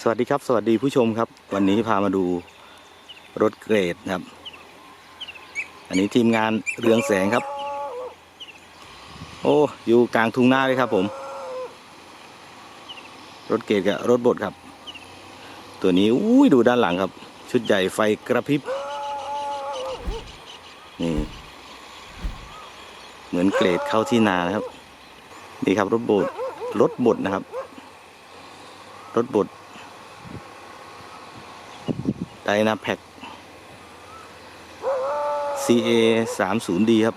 สวัสดีครับ สวัสดีผู้ชมครับ วันนี้พามาดูรถเกรดครับ อันนี้ทีมงานเรืองแสงครับ โอ้อยู่กลางทุ่งนาเลยครับผม รถเกรดกับรถบดครับ ตัวนี้อุ้ยดูด้านหลังครับ ชุดใหญ่ไฟกระพริบนี่เหมือนเกรดเข้าที่นานะครับ นี่ครับรถบดรถบดนะครับ รถบด ไดนาแพ็ก CA 3 0 D ครับ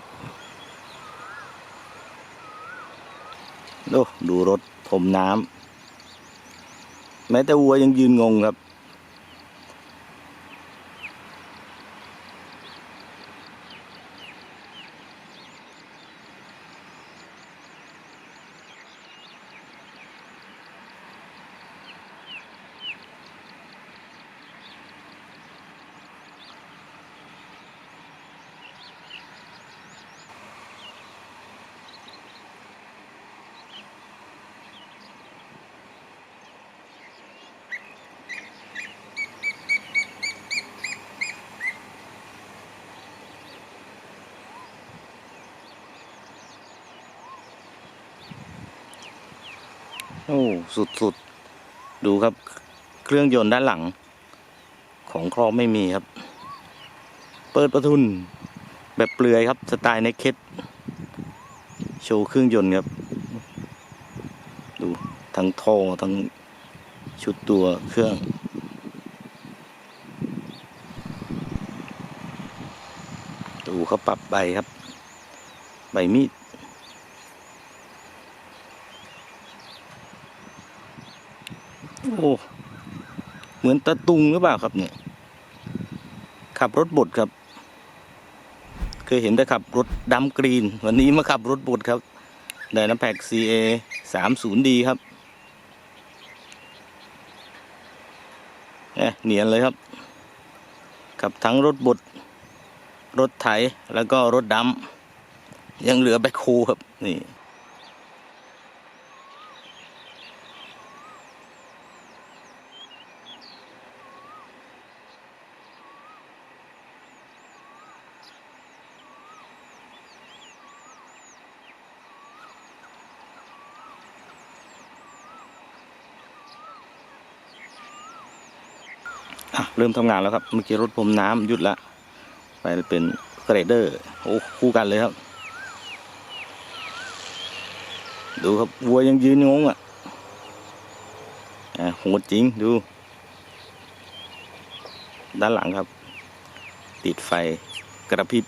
ดูดูรถถมน้ำแม้แต่วัวยังยืนงงครับ โอ้สุดๆดูครับ เครื่องยนต์ด้านหลัง ของครอบไม่มีครับ เปิดประทุน แบบเปลือยครับ สไตล์เนคเคดโชว์เครื่องยนต์ครับ ดูทั้งท่อทั้งชุดตัวเครื่องดูเขาปรับใบครับ ใบมีด โอ้เหมือนตะตุงหรือเปล่าครับเนี่ย ขับรถบดครับ เคยเห็นแต่ขับรถดำกรีน วันนี้มาขับรถบดครับไดน้ำแพ็ก CA 3 0 D ครับเนี่ยเนียนเลยครับ ขับทั้งรถบด รถไถ แล้วก็รถดำยังเหลือแบคโฮครับ นี่ อะเริ่มทำงานแล้วครับ เมื่อกี้รถพรมน้ำหยุดละ ไปเป็นเกรเดอร์ โอ้คู่กันเลยครับ ดูครับวัวยังยืนงงอะอะโหดจริงดู ด้านหลังครับ ติดไฟกระพริบ